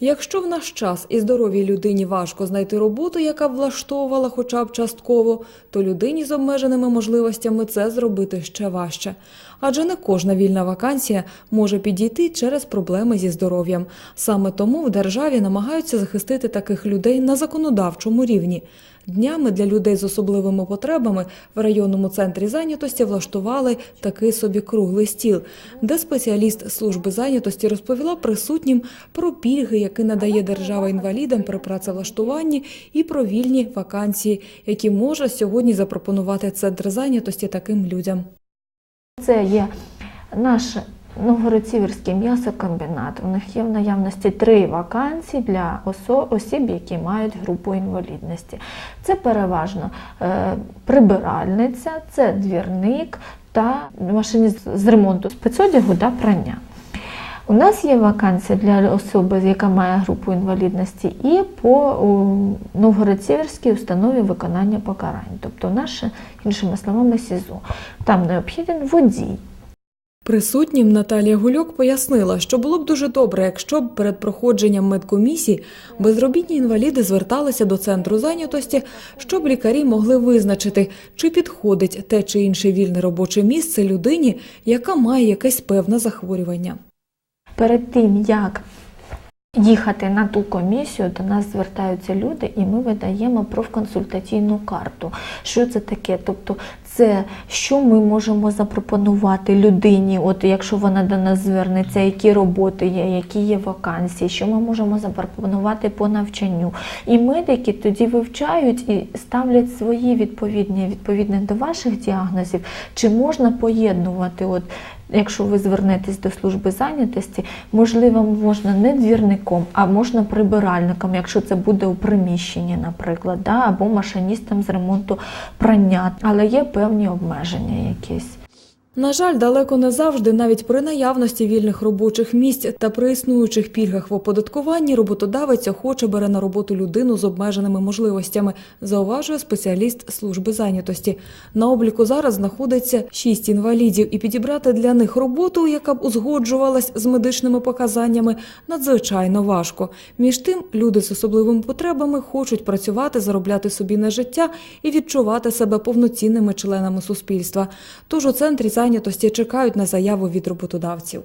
Якщо в наш час і здоровій людині важко знайти роботу, яка б влаштовувала хоча б частково, то людині з обмеженими можливостями це зробити ще важче. Адже не кожна вільна вакансія може підійти через проблеми зі здоров'ям. Саме тому в державі намагаються захистити таких людей на законодавчому рівні. Днями для людей з особливими потребами в районному центрі зайнятості влаштували такий собі круглий стіл, де спеціаліст служби зайнятості розповіла присутнім про пільги, які надає держава інвалідам при працевлаштуванні, і про вільні вакансії, які може сьогодні запропонувати центр зайнятості таким людям. Це є наш Новгород-Сіверський м'ясокомбінат. У них є в наявності три вакансії для осіб, які мають групу інвалідності. Це переважно е, прибиральниця, це двірник та машиніст з ремонту спецодягу та прання. У нас є вакансія для особи, яка має групу інвалідності, і по Новгород-Сіверській установі виконання покарань, тобто наше, іншими словами, СІЗО. Там необхіден водій. Присутнім Наталія Гульок пояснила, що було б дуже добре, якщо б перед проходженням медкомісії безробітні інваліди зверталися до центру зайнятості, щоб лікарі могли визначити, чи підходить те чи інше вільне робоче місце людині, яка має якесь певне захворювання. Перед тим, як їхати на ту комісію, до нас звертаються люди, і ми видаємо профконсультаційну карту. Що це таке? Тобто, це що ми можемо запропонувати людині, от якщо вона до нас звернеться, які роботи є, які є вакансії, що ми можемо запропонувати по навчанню. І медики тоді вивчають і ставлять свої відповідні відповідно до ваших діагнозів, чи можна поєднувати от Якщо ви звернетесь до служби зайнятості, можливо, можна не двірником, а можна прибиральником, якщо це буде у приміщенні, наприклад, да, або машиністом з ремонту прання, але є певні обмеження якісь. На жаль, далеко не завжди, навіть при наявності вільних робочих місць та при існуючих пільгах в оподаткуванні, роботодавець охоче бере на роботу людину з обмеженими можливостями, зауважує спеціаліст служби зайнятості. На обліку зараз знаходиться шість інвалідів, і підібрати для них роботу, яка б узгоджувалась з медичними показаннями, надзвичайно важко. Між тим, люди з особливими потребами хочуть працювати, заробляти собі на життя і відчувати себе повноцінними членами суспільства. Тож у центрі зайнятості чекають на заяву від роботодавців.